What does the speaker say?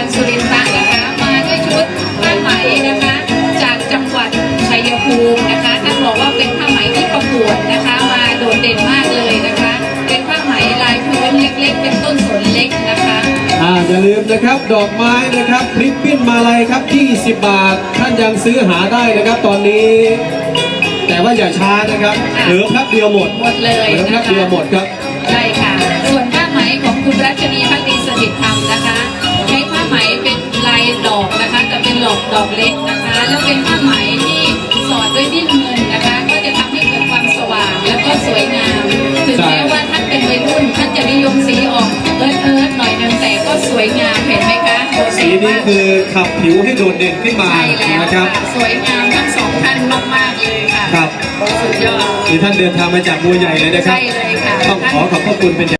ันสุรินทร์นะคะ มาด้วยชุดผ้าไหมนะคะ จากจังหวัดชัยภูมินะคะท่านบอกว่าเป็นผ้าไหมที่ประกวดนะคะ มาโดดเด่นมากเลยนะคะ เป็นผ้าไหมลายพื้นเล็กๆ เป็นต้นสนเล็กนะคะอ่าอย่าลืมนะครับดอกไม้นะครับพริบปิ้นมาลัยครับ20บาทท่านยังซื้อหาได้นะครับตอนนี้ แต่ว่าอย่าช้านะครับเหลือแป๊บเดียวหมดหมดเลยเหลือแป๊บเดียวหมดครับ กดอกเล็กนะคะ แล้วเป็นผ้าไหมที่สอดด้วยดิ้นเงินนะคะ ก็จะทำให้เกิดความสว่างแล้วก็สวยงามถึงใช่แม้ว่าท่านเป็นวัยรุ่นท่านจะนิยมสีออกเอิร์ธเอิร์ธหน่อยนึงแต่ก็สวยงามเห็นไหมคะโดดสีเด่นนี้มากคือขับผิวให้โดดเด่นขึ้นมาใช่แล้วนะครับค่ะสวยงามทั้งสองท่านมากๆเลยค่ะครับสุดยอดนี่ท่านเดินทางมาจากบัวใหญ่เลยนะครับใช่เลยค่ะต้องขอขอบพระคุณเป็นอย่าง